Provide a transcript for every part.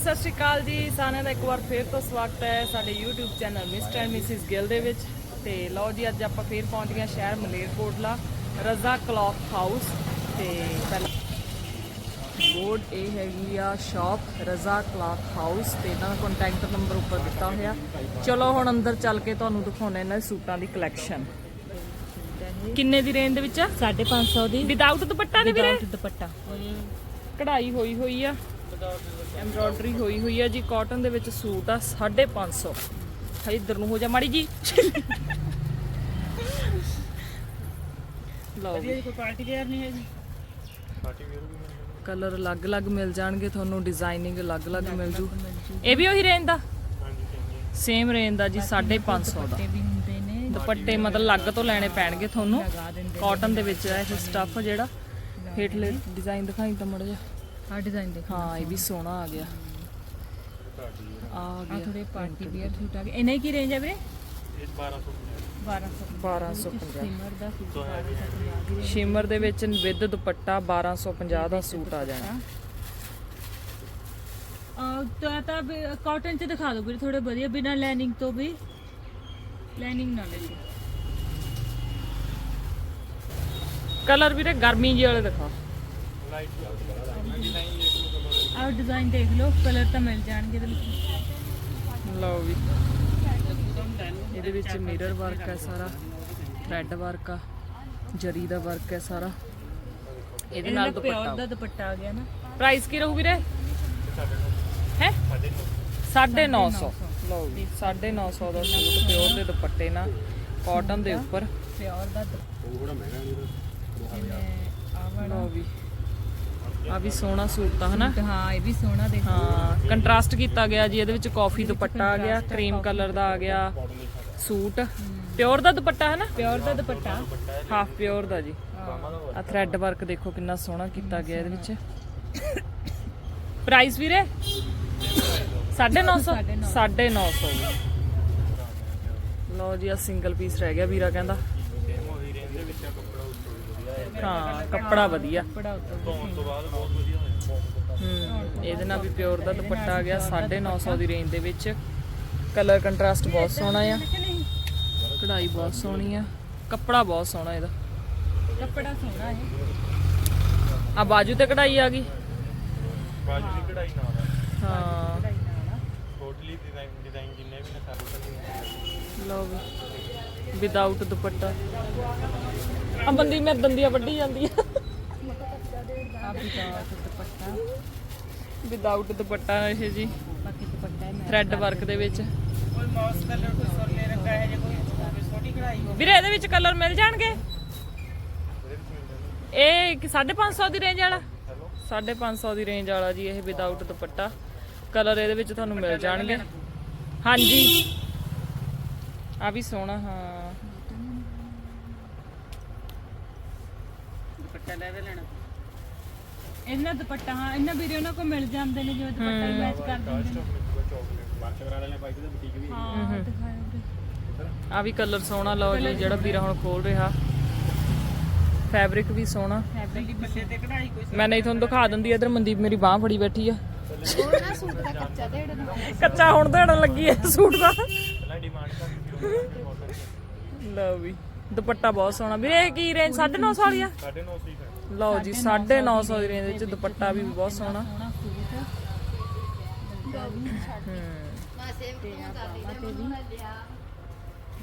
ਸਤਿ ਸ਼੍ਰੀ ਅਕਾਲ ਜੀ ਸਾਰਿਆਂ ਦਾ ਇੱਕ ਵਾਰ ਫੇਰ ਤੋਂ ਸਵਾਗਤ ਹੈ ਸਾਡੇ YouTube channel Mr and Mrs Gill ਦੇ ਵਿੱਚ। ਤੇ ਲਓ ਜੀ ਅੱਜ ਆਪਾਂ ਫੇਰ ਪਹੁੰਚ ਗਏ ਸ਼ਹਿਰ ਮਲੇਰਕੋਟਲਾ ਰਜ਼ਾ ਕਲੌਥ ਹਾਊਸ ਤੇ ਬੋਰਡ ਇਹ ਹੈਗੀ ਆ ਸ਼ਾਪ ਰਜ਼ਾ ਕਲੌਥ ਹਾਊਸ ਤੇ ਇਹਨਾਂ ਦਾ ਕੰਟੈਕਟ ਨੰਬਰ ਉੱਪਰ ਦਿੱਤਾ ਹੋਇਆ। ਚਲੋ ਹੁਣ ਅੰਦਰ ਚੱਲ ਕੇ ਤੁਹਾਨੂੰ ਦਿਖਾਉਣੇ ਇਹਨਾਂ ਸੂਟਾਂ ਦੀ ਕਲੈਕਸ਼ਨ ਕਿੰਨੇ ਦੀ ਰੇਂਜ ਦੇ ਵਿੱਚ ਆ? 550 ਦੀ। ਵਿਦਆਊਟ ਦੁਪੱਟਾ ਦੇ ਵੀਰੇ? ਦੁਪੱਟਾ। ਕਢਾਈ ਹੋਈ ਹੋਈ ਆ। ਐਮਬ੍ਰੋਇਡਰੀ ਹੋਈ ਹੋਈ ਆ ਜੀ ਕਾਟਨ ਦੇ ਵਿੱਚ ਸੂਟ ਆ 550 ਹਾਂ ਇੱਧਰ ਨੂੰ ਹੋ ਜਾ ਮਾੜੀ ਜੀ। ਲਓ ਜੀ ਕੋਈ ਪਾਰਟੀ ਵੇਅਰ ਨਹੀਂ ਹੈ ਜੀ? ਕਲਰ ਅਲੱਗ-ਅਲੱਗ ਮਿਲ ਜਾਣਗੇ ਤੁਹਾਨੂੰ ਡਿਜ਼ਾਈਨਿੰਗ ਅਲੱਗ-ਅਲੱਗ ਮਿਲ ਜੂ। ਇਹ ਵੀ ਉਹੀ ਰੇਂਜ ਦਾ? ਸੇਮ ਰੇਂਜ ਦਾ ਜੀ 550 ਦਾ। ਤੇ ਵੀ ਹੁੰਦੇ ਨੇ ਦੁਪੱਟੇ ਮਤਲਬ ਅਲੱਗ ਤੋਂ ਲੈਣੇ ਪੈਣਗੇ ਤੁਹਾਨੂੰ। ਕਾਟਨ ਦੇ ਵਿੱਚ ਇਹ ਸਟੱਫ ਜਿਹੜਾ। ਹੇਠਲੇ ਡਿਜ਼ਾਈਨ ਦਿਖਾਈ ਤਾਂ ਮੜ ਜਾ ਆ ਡਿਜ਼ਾਈਨ ਦੇਖੋ ਹਾਂ ਇਹ ਵੀ ਸੋਹਣਾ ਆ ਗਿਆ। ਆ ਆ ਗਿਆ। ਥੋੜੇ ਪਾਰਟੀ ਵੇਅਰ ਸੂਟ ਆ ਗਏ ਇਹਨਾਂ ਕੀ ਰੇਂਜ ਹੈ ਵੀਰੇ? 1250 1250 ਸਿਮਰ ਦਾ ਸੂਟ 1250 ਦੀ ਸ਼ਿਮਰ ਦੇ ਵਿੱਚ ਵਿਦ ਦੁਪੱਟਾ 1250 ਦਾ ਸੂਟ ਆ ਜਾਣਾ। ਆ ਤਾਂ ਤਾਂ ਕਾਟਨ ਚ ਦਿਖਾ ਦਿਓ ਵੀਰੇ ਥੋੜੇ ਵਧੀਆ ਬਿਨਾ ਲਾਈਨਿੰਗ ਤੋਂ ਵੀ। ਲਾਈਨਿੰਗ ਨਾ ਲੈ ਕਲਰ ਵੀਰੇ ਗਰਮੀ ਜੀ ਵਾਲੇ ਦਿਖਾ। ਆ ਡਿਜ਼ਾਈਨ ਦੇਖ ਲਓ ਕਲਰ ਤਾਂ ਮਿਲ ਜਾਣਗੇ ਇਹਦੇ ਵਿੱਚ ਲਓ ਵੀ। ਇਹਦੇ ਵਿੱਚ ਮਿਰਰ ਵਰਕ ਹੈ ਸਾਰਾ ਥ੍ਰੈਡ ਵਰਕ ਆ ਜਰੀ ਦਾ ਵਰਕ ਹੈ ਸਾਰਾ। ਇਹਦੇ ਨਾਲ ਦੁਪੱਟਾ। ਦਾ ਦੁਪੱਟਾ ਆ ਗਿਆ ਨਾ। ਪ੍ਰਾਈਸ ਕੀ ਰਹੂ ਵੀਰੇ? ਹੈ? 950 ਲਓ ਵੀ 950 ਦਾ ਸੂਟ ਪਿਓਰ ਦੇ ਦੁਪੱਟੇ ਨਾਲ ਕਾਟਨ ਦੇ ਉੱਪਰ। ਪਿਓਰ ਦਾ ਥੋੜਾ ਮਹਿੰਗਾ ਲਓ ਵੀ। ਆ ਵੀ ਸੋਹਣਾ ਸੂਟ ਤਾਂ ਹਨਾ? ਹਾਂ ਇਹ ਵੀ ਸੋਹਣਾ ਦੇਖੋ। ਹਾਂ ਕੰਟਰਾਸਟ ਕੀਤਾ ਗਿਆ ਜੀ ਇਹਦੇ ਵਿੱਚ ਕਾਫੀ ਦੁਪੱਟਾ ਆ ਗਿਆ ਕਰੀਮ ਕਲਰ ਦਾ ਆ ਗਿਆ ਸੂਟ। ਪਿਓਰ ਦਾ ਦੁਪੱਟਾ ਹੈ ਨਾ ਪਿਓਰ ਦਾ ਦੁਪੱਟਾ। ਹਾਫ ਪਿਓਰ ਦਾ ਜੀ। ਆ ਥ੍ਰੈਡ ਵਰਕ ਦੇਖੋ ਕਿੰਨਾ ਸੋਹਣਾ ਕੀਤਾ ਗਿਆ ਇਹਦੇ ਵਿੱਚ। ਪ੍ਰਾਈਸ ਵੀਰੇ? 950 950 ਲਓ ਜੀ ਆ ਸਿੰਗਲ ਪੀਸ ਰਹਿ ਗਿਆ ਵੀਰਾ ਕਹਿੰਦਾ। ਹਾਂ ਕੱਪੜਾ ਵਧੀਆ। ਹਮ, ਇਹਦੇ ਨਾਲ ਵੀ ਪਿਓਰ ਦਾ ਦੁਪੱਟਾ ਆ ਗਿਆ 950 ਦੀ ਰੇਂਜ ਦੇ ਵਿੱਚ। ਕਲਰ ਕੰਟਰਾਸਟ ਬਹੁਤ ਸੋਹਣਾ ਆ। ਕਢਾਈ ਬਹੁਤ ਸੋਹਣੀ ਆ। ਕੱਪੜਾ ਬਹੁਤ ਸੋਹਣਾ ਇਹਦਾ। ਕੱਪੜਾ ਸੋਹਣਾ ਹੈ ਆ ਬਾਜੂ ਤੇ ਕਢਾਈ ਆ ਗਈ? ਬਾਜੂ ਦੀ ਕਢਾਈ ਨਾਲ ਆ। ਹਾਂ। ਟੋਟਲੀ ਡਿਜ਼ਾਈਨ ਡਿਜ਼ਾਈਨ ਜਿੰਨੇ ਵੀ ਨੇ ਸਾਰੇ ਲਓ ਵੀ ਵਿਦਆਊਟ ਦੁਪੱਟਾ। ਆ ਬੰਦੀ ਮੈਂ ਦੰਦੀਆਂ ਵੱਢੀ ਜਾਂਦੀ ਆ। ਆ ਵੀ ਦਾ ਦੁਪੱਟਾ। ਵਿਦਆਊਟ ਦੁਪੱਟਾ ਇਹ ਜੀ ਬਾਕੀ ਦੁਪੱਟਾ ਹੈ ਥ੍ਰੈਡ ਵਰਕ ਦੇ ਵਿੱਚ। ਕੋਈ ਮਾਊਸ ਕਲਰ ਕੋਈ ਸੋਲੇ ਰੰਗਾ ਹੈ ਜੇ ਕੋਈ ਛੋਟੀ ਕਢਾਈ ਵੀਰੇ ਇਹਦੇ ਵਿੱਚ ਕਲਰ ਮਿਲ ਜਾਣਗੇ? ਇਹ ਕਿ 550 ਦੀ ਰੇਂਜ ਵਾਲਾ? 550 ਦੀ ਰੇਂਜ ਵਾਲਾ ਜੀ ਇਹ ਵਿਦਆਊਟ ਦੁਪੱਟਾ। ਕਲਰ ਇਹਦੇ ਵਿੱਚ ਤੁਹਾਨੂੰ ਮਿਲ ਜਾਣਗੇ। ਹਾਂਜੀ। ਆ ਵੀ ਸੋਹਣਾ ਹਾਂ। ਦੁਪੱਟਾ ਲੈ ਦੇ ਲੈਣਾ। ਇਹਨਾਂ ਦੁਪੱਟਾ ਹਾਂ ਇਹਨਾਂ ਵੀਰੇ ਉਹਨਾਂ ਕੋਲ ਮਿਲ ਜਾਂਦੇ ਨੇ ਜਿਵੇਂ ਦੁਪੱਟਾ ਮੈਚ ਕਰ ਦਿੰਦੇ ਨੇ। ਵਰਕ ਕਰਾ ਲੈਣੇ ਬਾਈਕ ਦੇ ਬੁਟੀਕ ਵੀ। ਹਾਂ। ਦਿਖਾਇਆ ਵੀਰੇ ਆ ਵੀ ਕਲਰ ਸੋਹਣਾ ਲਓ ਜੀ ਜਿਹੜਾ ਵੀਰਾ ਹੁਣ ਖੋਲ ਰਿਹਾ। ਫੈਬਰਿਕ ਵੀ ਸੋਹਣਾ। ਫੈਬਰਿਕ ਦੀ ਬੱਸੇ ਤੇ ਕਢਾਈ ਕੋਈ ਮੈਂ ਨਹੀਂ ਤੁਹਾਨੂੰ ਦਿਖਾ ਦਿੰਦੀ ਇਧਰ ਮਨਦੀਪ ਮੇਰੀ ਬਾਹ ਫੜੀ ਬੈਠੀ ਆ। ਕੱਚਾ ਹੁਣ ਦੇੜਨ ਲੱਗੀ ਐ ਸੂਟ ਦਾ। ਪਹਿਲਾਂ ਡਿਮਾਂਡ ਕਰ ਲਓ ਵੀ ਦੁਪੱਟਾ ਬਹੁਤ ਸੋਹਣਾ। ਵੀਰੇ ਇਹ ਕੀ ਰੇਂਜ 950 ਵਾਲੀ ਆ? 950 ਸੀ ਫਿਰ ਲਓ ਜੀ 950 ਦੀ ਰੇਂਜ ਵਿੱਚ ਦੁਪੱਟਾ ਵੀ ਬਹੁਤ ਸੋਹਣਾ। ਸੋਹਣਾ ਸੂਟ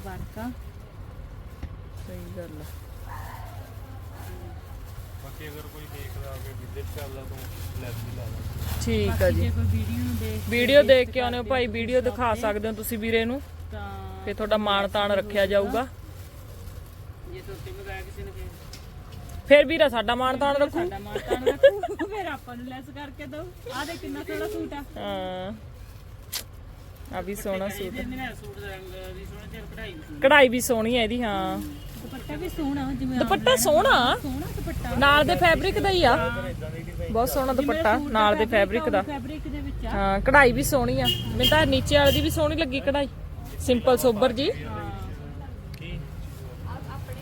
ਵਰਕਾ। ਸਹੀ ਗੱਲ ਆ। ਬਾਕੀ ਅਗਰ ਕੋਈ ਦੇਖਦਾ ਹੋਵੇ ਵਿਜ਼ਿਟ ਕਰਦਾ ਤਾਂ ਲੈਸ ਵੀ ਲਾ ਦਾਂਗੇ ਠੀਕ ਆ ਜੀ। ਵੀਡੀਓ ਨੂੰ ਦੇਖ ਵੀਡੀਓ ਦੇਖ ਕੇ ਆਉਨੇ ਹੋ ਭਾਈ ਵੀਡੀਓ ਦਿਖਾ ਸਕਦੇ ਹੋ ਤੁਸੀਂ ਵੀਰੇ ਨੂੰ। ਤਾਂ ਤੇ ਤੁਹਾਡਾ ਮਾਣ ਤਾਣ ਰੱਖਿਆ ਜਾਊਗਾ। ਜੇ ਤੁਸੀਂ ਮੰਗਾਇਆ ਕਿਸੇ ਨੇ ਫਿਰ। ਵੀਰਾ ਸਾਡਾ ਮਾਣ ਤਾਣ ਰੱਖੂ। ਸਾਡਾ ਮਾਤਾ ਨੂੰ ਰੱਖੂ ਫਿਰ ਆਪਾਂ ਨੂੰ ਲੈਸ ਕਰਕੇ ਦੋ ਆ ਦੇ ਕਿੰਨਾ ਸੋਹਣਾ ਸੂਟ ਆ। ਹਾਂ। ਆ ਵੀ ਸੋਹਣਾ ਸੂਟ। ਮੇਰਾ ਸੂਟ ਦਾ ਰੰਗ ਵੀ ਸੋਹਣਾ ਤੇ ਕਢਾਈ ਵੀ ਕਢਾਈ ਵੀ ਸੋਹਣੀ ਹੈ ਇਹਦੀ ਹਾਂ। ਦੁਪੱਟਾ ਵੀ ਸੋਹਣਾ ਜਿਵੇਂ ਦੁਪੱਟਾ ਸੋਹਣਾ? ਸੋਹਣਾ ਦੁਪੱਟਾ। ਨਾਲ ਦੇ ਫੈਬਰਿਕ ਦਾ ਹੀ ਆ। ਬਹੁਤ ਸੋਹਣਾ ਦੁਪੱਟਾ ਨਾਲ ਦੇ ਫੈਬਰਿਕ ਦਾ। ਫੈਬਰਿਕ ਦੇ ਵਿੱਚ ਆ। ਹਾਂ ਕਢਾਈ ਵੀ ਸੋਹਣੀ ਆ। ਮੈਨੂੰ ਤਾਂ ਨੀਚੇ ਵਾਲੀ ਦੀ ਵੀ ਸੋਹਣੀ ਲੱਗੀ ਕਢਾਈ। ਸਿੰਪਲ ਸੋਬਰ ਜੀ।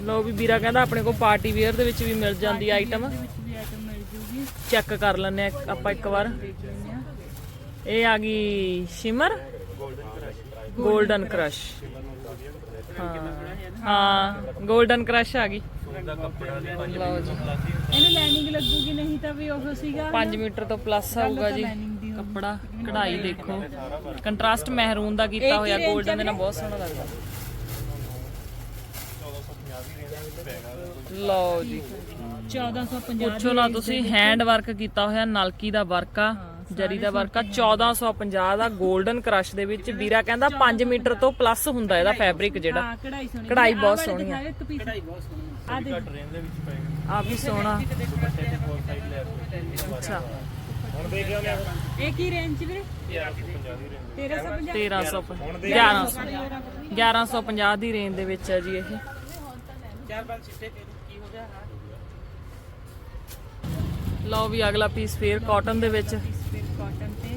ਲੋ ਵੀ ਵੀਰਾ ਕਹਿੰਦਾ ਆਪਣੇ ਕੋਲ ਪਾਰਟੀ ਵੇਅਰ ਦੇ ਵਿੱਚ ਵੀ ਮਿਲ ਜਾਂਦੀ ਆਈਟਮ ਚੈੱਕ ਕਰ ਆ ਆਪਾਂ ਇੱਕ ਵਾਰ। ਇਹ ਆ ਗਈ ਸ਼ਿਮਰ। Golden crush. ਹਾਂ। ਗੋਲਡਨ ਕ੍ਰਸ਼ ਆ ਗਈ। ਲਓ ਜੀ। ਇਹਨੂੰ ਲਾਈਨਿੰਗ ਲੱਗੂਗੀ ਨਹੀਂ ਤਾਂ ਵੀ ਉਹ ਸੀਗਾ 5 ਮੀਟਰ ਤੋਂ ਪਲੱਸ ਆਊਗਾ ਜੀ। ਕੱਪੜਾ ਕਢਾਈ ਦੇਖੋ। ਕੰਟਰਾਸਟ ਮਹਿਰੂਨ ਦਾ ਕੀਤਾ ਹੋਇਆ 골ਡਨ ਦੇ ਨਾਲ ਬਹੁਤ ਸੋਹਣਾ ਲੱਗਦਾ। ਲਓ ਜੀ। 1450 ਪੁੱਛੋ ਨਾ ਤੁਸੀਂ ਹੈਂਡ ਵਰਕ ਕੀਤਾ ਹੋਇਆ ਨਲਕੀ ਦਾ ਵਰਕ ਆ ਜਰੀ ਦਾ ਵਰਕ ਆ 1450 ਦਾ 골ਡਨ ਕ੍ਰਸ਼ ਦੇ ਵਿੱਚ ਵੀਰਾ ਕਹਿੰਦਾ 5 ਮੀਟਰ ਤੋਂ ਪਲੱਸ ਹੁੰਦਾ ਇਹਦਾ ਫੈਬਰਿਕ ਜਿਹੜਾ। ਕਢਾਈ ਸੋਹਣੀ। ਕਢਾਈ ਬਹੁਤ ਸੋਹਣੀ ਆ। ਦੇ ਵਿੱਚ ਪਏਗਾ ਆ। ਵੀ ਸੋਹਣਾ। ਅੱਛਾ। ਹੁਣ ਦੇਖ ਲਿਆ। ਇਹ ਕੀ ਰੇਂਜ ਵੀਰੇ? 1150 ਦੀ ਰੇਂਜ 1350 1300 1100 1150 ਦੀ ਰੇਂਜ ਦੇ ਵਿੱਚ ਹੈ ਜੀ ਇਹ। ਲਓ ਵੀ ਅਗਲਾ ਪੀਸ ਫੇਰ ਕਾਟਨ ਦੇ ਵਿੱਚ। ਫਿਰ ਕਾਟਨ ਤੇ।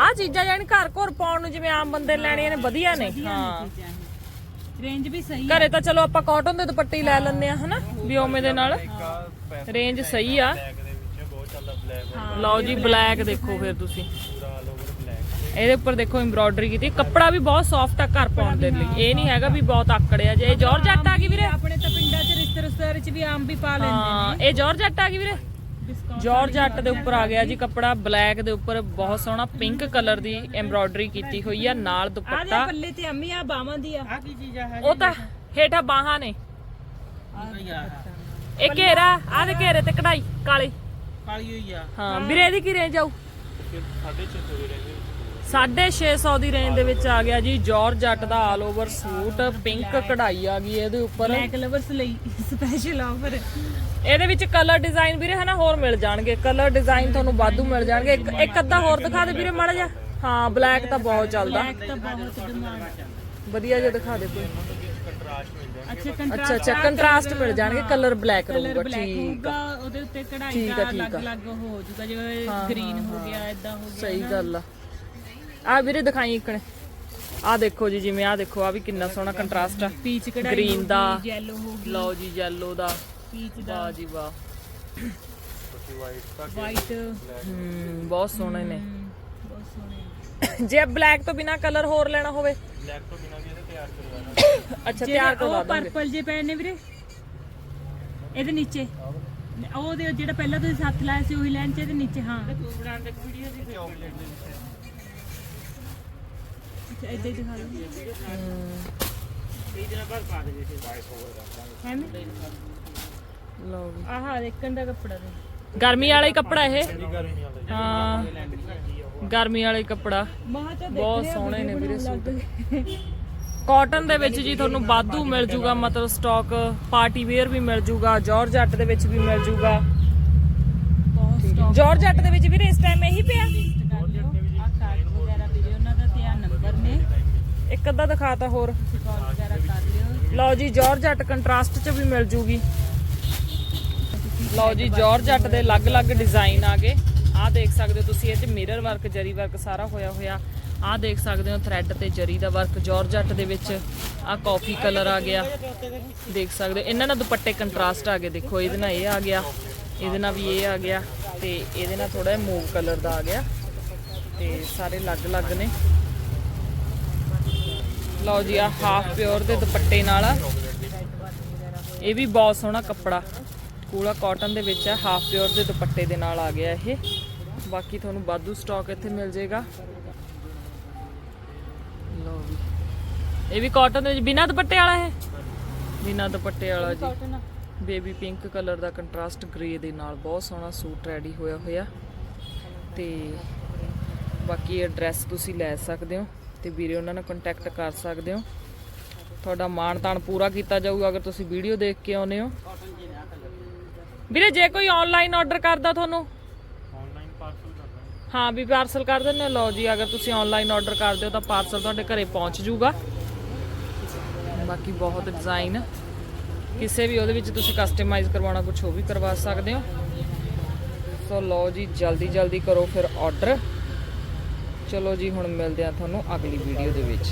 ਆ ਚੀਜ਼ਾਂ ਜਾਨੀ ਘਰ ਘਰ ਪਾਉਣ ਨੂੰ ਜਿਵੇਂ ਆਮ ਬੰਦੇ ਲੈਣੀਆਂ ਨੇ ਵਧੀਆ ਨੇ। ਹਾਂ। ਰੇਂਜ ਵੀ ਸਹੀ ਹੈ। ਘਰੇ ਤਾਂ ਚਲੋ ਆਪਾਂ ਕਾਟਨ ਦੇ ਦੁਪੱਟੇ ਲੈ ਲੈਂਦੇ ਆ ਹਨਾ? ਵੀ ਓਵੇਂ ਦੇ ਨਾਲ। ਰੇਂਜ ਸਹੀ ਆ ਬਲੈਕ ਦੇ ਵਿੱਚ ਬਹੁਤ ਚੱਲਦਾ ਬਲੈਕ ਲਓ ਜੀ ਬਲੈਕ ਦੇਖੋ ਫਿਰ ਤੁਸੀਂ। ਇਹਦੇ ਉੱਪਰ ਦੇਖੋ ਐਮਬ੍ਰੋਇਡਰੀ ਕੀਤੀ। ਕੱਪੜਾ ਵੀ ਬਹੁਤ ਸੌਫਟ ਆ ਘਰ ਪਾਉਣ ਦੇ ਲਈ। ਇਹ ਨਹੀਂ ਹੈਗਾ ਵੀ ਬਹੁਤ ਆਕੜਿਆ ਜੇ ਇਹ ਜੌਰਜੱਟ ਆ ਗਈ ਵੀਰੇ। ਆਪਣੇ ਤਾਂ ਪਿੰਡਾਂ 'ਚ ਰਿਸ਼ਤੇਦਾਰ 'ਚ ਵੀ ਆਮ ਵੀ ਪਾ ਲੈਂਦੇ ਹਾਂ ਇਹ ਜੌਰਜੱਟ ਆ ਗਈ ਵੀਰੇ। ਜੌਰਜੱਟ ਦੇ ਉੱਪਰ ਆ ਗਿਆ ਜੀ ਕੱਪੜਾ। ਬਲੈਕ ਦੇ ਉੱਪਰ ਬਹੁਤ ਸੋਹਣਾ ਪਿੰਕ ਕਲਰ ਦੀ ਐਮਬ੍ਰੋਇਡਰੀ ਕੀਤੀ ਹੋਈ ਆ। ਨਾਲ ਆ ਦੇ ਦੁਪੱਟਾ ਪੱਲੇ ਤੇ ਅੰਮੀ ਆ ਬਾਵਾਂ ਦੀ ਆ। ਉਹ ਤਾਂ ਹੇਠਾਂ ਬਾਹਾਂ ਨੇ। ਇਹ ਘੇਰਾ। ਆ ਦੇ ਘੇਰੇ ਤੇ ਕਢਾਈ। ਕਾਲੀ। ਕਾਲੀ ਹੋਈ ਆ। ਹਾਂ ਵੀਰੇ ਇਹਦੀ ਕੀ ਰੇਂਜ ਆਊ? ਫਿਰ 650 ਦੀ ਰੇਂਜ 650 ਦੀ ਰੇਂਜ ਦੇ ਵਿੱਚ ਆ ਗਿਆ ਜੀ ਜੌਰਜੱਟ ਦਾ ਆਲ ਓਵਰ ਸੂਟ ਪਿੰਕ ਕਢਾਈ ਆ ਗਈ ਇਹਦੇ ਉੱਪਰ। ਬਲੈਕ ਲਵਰਸ ਲਈ ਸਪੈਸ਼ਲ ਆਫਰ ਇਹਦੇ ਵਿੱਚ ਕਲਰ ਡਿਜ਼ਾਈਨ ਵੀਰੇ ਹਨਾ ਹੋਰ ਮਿਲ ਜਾਣਗੇ। ਕਲਰ ਡਿਜ਼ਾਈਨ ਤੁਹਾਨੂੰ ਵਾਧੂ ਮਿਲ ਜਾਣਗੇ। ਇੱਕ ਇੱਕ ਅੱਧਾ ਹੋਰ ਦਿਖਾ ਦੇ ਵੀਰੇ ਮਾੜਾ ਜਿਹਾ। ਹਾਂ ਬਲੈਕ ਤਾਂ ਬਹੁਤ ਚੱਲਦਾ। ਬਲੈਕ ਤਾਂ ਬਹੁਤ ਡਿਮਾਂਡ ਵਧੀਆ ਜਿਹਾ ਦਿਖਾ ਦੇ ਕੋਈ। ਕੰਟਰਾਸਟ ਅੱਛਾ ਅੱਛਾ ਕੰਟਰਾਸਟ ਮਿਲ ਜਾਣਗੇ ਕਲਰ ਬਲੈਕ ਕਲਰ ਰਹੂਗਾ ਬਲੈਕ ਠੀਕ ਹੋਊਗਾ ਉਹਦੇ ਉੱਤੇ ਕਢਾਈ ਠੀਕ ਦਾ ਆ, ਠੀਕ ਆ। ਅਲੱਗ-ਅਲੱਗ ਹੋ ਜਾਊਗਾ ਜਿਵੇਂ ਗ੍ਰੀਨ ਹੋ ਗਿਆ ਇਦਾਂ ਹੋ ਗਿਆ ਸਹੀ ਗੱਲ ਆ। ਆ ਵੀਰੇ ਦਿਖਾਈ ਇੱਕਣੇ ਆ ਦੇਖੋ ਜੀ ਜਿਵੇਂ ਆ ਦੇਖੋ ਆ ਵੀ ਕਿੰਨਾ ਸੋਹਣਾ ਕੰਟਰਾਸਟ ਆ। ਪੀਚ ਕਢਾਈ Green ਦਾ। ਯੈਲੋ ਹੋ ਗਈ। ਲਓ ਜੀ yellow ਦਾ। ਪੀਚ ਦਾ। ਵਾਹ ਜੀ ਵਾਹ। ਵਾਈਟ ਤਾਂ ਵਾਈਟ ਹੂੰ ਬਹੁਤ ਸੋਹਣੇ ਨੇ। ਜੇ ਬਲੈਕ ਤੋਂ ਬਿਨਾ ਕਲਰ ਹੋਰ ਲੈਣਾ ਹੋਵੇ। ਬਲੈਕ ਤੋਂ ਬਿਨਾਂ ਵੀ ਇਹਦੇ ਤਿਆਰ ਕਰਵਾਣਾ ਅੱਛਾ ਤਿਆਰ ਕਰਵਾ ਉਹ ਦਾਂਗੇ। ਪਰਪਲ ਜੇ ਪਏ ਨੇ ਵੀਰੇ ਇਹਦੇ ਨੀਚੇ। ਉਹ ਦੇ ਜਿਹੜਾ ਪਹਿਲਾਂ ਤੁਸੀਂ ਹੱਥ ਲਾਇਆ ਸੀ ਉਹੀ ਲਾਈਨ ਚ ਇਹਦੇ ਨੀਚੇ ਹਾਂ। ਚਾਕਲੇਟ ਦੇ ਵਿੱਚ ਅੱਛਾ ਇਦਾਂ ਹੀ ਦਿਖਾ ਲਓ ਜੀ। ਆਹ ਦੇਖਣ ਦਾ ਕੱਪੜਾ ਦੇ। ਗਰਮੀ ਵਾਲਾ ਹੀ ਕੱਪੜਾ ਇਹ? ਹਾਂ। ਗਰਮੀ ਵਾਲਾ ਹੀ ਕੱਪੜਾ। ਬਹੁਤ ਸੋਹਣੇ ਨੇ ਵੀਰੇ ਸੂਟ। ਕਾਟਨ ਦੇ ਵਿੱਚ ਜੀ ਤੁਹਾਨੂੰ ਵਾਧੂ ਮਿਲ ਜੂਗਾ ਮਤਲਬ ਸਟਾਕ ਪਾਰਟੀ ਵੇਅਰ ਵੀ ਮਿਲ ਜੂਗਾ ਜੌਰਜੱਟ ਦੇ ਵਿੱਚ ਵੀ ਮਿਲ ਜੂਗਾ। ਬਹੁਤ ਸਟਾਕ ਜੌਰਜੱਟ ਦੇ ਵਿੱਚ ਵੀਰੇ ਇਸ ਟਾਈਮ ਇਹੀ ਪਿਆ? ਇੱਕ ਅੱਧਾ ਦਿਖਾਤਾ ਹੋਰ। ਲਓ। ਜੀ ਜੌਰਜੱਟ ਕੰਟਰਾਸਟ ਚ ਵੀ ਮਿਲ ਜੂਗੀ। ਲਓ ਜੀ ਜੌਰਜੱਟ ਦੇ ਅਲੱਗ-ਅਲੱਗ ਡਿਜ਼ਾਈਨ ਆ ਗਏ। ਆਹ ਦੇਖ ਸਕਦੇ ਹੋ ਤੁਸੀਂ, ਇਹ ਤੇ ਮਿਰਰ ਵਰਕ ਜਰੀ ਵਰਕ ਸਾਰਾ ਹੋਇਆ ਹੋਇਆ। ਆਹ ਦੇਖ ਸਕਦੇ ਹੋ ਥ੍ਰੈਡ ਤੇ ਜਰੀ ਦਾ ਵਰਕ ਜੌਰਜੱਟ ਦੇ ਵਿੱਚ ਆਹ ਕਾਫੀ ਕਲਰ ਆ ਗਿਆ। ਦੇਖ ਸਕਦੇ ਹੋ ਇਹਨਾਂ ਨਾਲ ਦੁਪੱਟੇ ਕੰਟਰਾਸਟ ਆ ਗਏ। ਦੇਖੋ, ਇਹਦੇ ਨਾਲ ਇਹ ਆ ਗਿਆ, ਇਹਦੇ ਨਾਲ ਵੀ ਇਹ ਆ ਗਿਆ ਤੇ ਇਹਦੇ ਨਾਲ ਥੋੜਾ ਜਿਹਾ ਮੂਵ ਕਲਰ ਦਾ ਆ ਗਿਆ ਤੇ ਸਾਰੇ ਅਲੱਗ-ਅਲੱਗ ਨੇ। ਲਓ ਜੀ ਆ ਹਾਫ ਪਿਓਰ ਦੇ ਦੁਪੱਟੇ ਨਾਲ ਇਹ ਵੀ ਬਹੁਤ ਸੋਹਣਾ ਕੱਪੜਾ। ਕੂਲਾ ਕਾਟਨ ਦੇ ਵਿੱਚ ਹੈ ਹਾਫ ਪਿਓਰ ਦੇ ਦੁਪੱਟੇ ਦੇ ਨਾਲ ਆ ਗਿਆ ਇਹ। ਬਾਕੀ ਤੁਹਾਨੂੰ ਬਾਦੂ ਸਟਾਕ ਇੱਥੇ ਮਿਲ ਜਾਏਗਾ। ਲਓ ਵੀ। ਇਹ ਵੀ ਕਾਟਨ ਦੇ ਵਿੱਚ ਬਿਨਾ ਦੁਪੱਟੇ ਵਾਲਾ ਇਹ? ਬਿਨਾ ਦੁਪੱਟੇ ਵਾਲਾ ਜੀ। ਕਾਟਨ ਬੇਬੀ ਪਿੰਕ ਕਲਰ ਦਾ ਕੰਟਰਾਸਟ ਗ੍ਰੇ ਦੇ ਨਾਲ ਬਹੁਤ ਸੋਹਣਾ ਸੂਟ ਰੈਡੀ ਹੋਇਆ ਹੋਇਆ। ਤੇ ਬਾਕੀ ਇਹ ਡਰੈਸ ਤੁਸੀਂ ਲੈ ਸਕਦੇ ਹੋ ਤੇ ਵੀਰੇ ਉਹਨਾਂ ਨਾਲ ਕੰਟੈਕਟ ਕਰ ਸਕਦੇ ਹੋ। ਤੁਹਾਡਾ ਮਾਣ ਤਾਣ ਪੂਰਾ ਕੀਤਾ ਜਾਊਗਾ ਅਗਰ ਤੁਸੀਂ ਵੀਡੀਓ ਦੇਖ ਕੇ ਆਉਨੇ ਹੋ। ਵੀਰੇ ਜੇ ਕੋਈ ਆਨਲਾਈਨ ਆਰਡਰ ਕਰਦਾ ਤੁਹਾਨੂੰ? ਆਨਲਾਈਨ ਪਾਰਸਲ ਕਰਨਾ ਹਾਂ ਵੀ ਪਾਰਸਲ ਕਰ ਦਿੰਦੇ ਲਓ ਜੀ ਅਗਰ ਤੁਸੀਂ ਆਨਲਾਈਨ ਆਰਡਰ ਕਰਦੇ ਹੋ ਤਾਂ ਪਾਰਸਲ ਤੁਹਾਡੇ ਘਰੇ ਪਹੁੰਚ ਜਾਊਗਾ ਬਾਕੀ ਬਹੁਤ ਡਿਜ਼ਾਈਨ ਕਿਸੇ ਵੀ ਉਹਦੇ ਵਿੱਚ ਤੁਸੀਂ ਕਸਟਮਾਈਜ਼ ਕਰਵਾਉਣਾ ਕੁਝ ਉਹ ਵੀ ਕਰਵਾ ਸਕਦੇ ਹੋ। ਸੋ ਲਓ ਜੀ ਜਲਦੀ ਜਲਦੀ ਕਰੋ ਫਿਰ ਆਰਡਰ ਚਲੋ ਜੀ ਹੁਣ ਮਿਲਦੇ ਆ ਤੁਹਾਨੂੰ ਅਗਲੀ ਵੀਡੀਓ ਦੇ ਵਿੱਚ।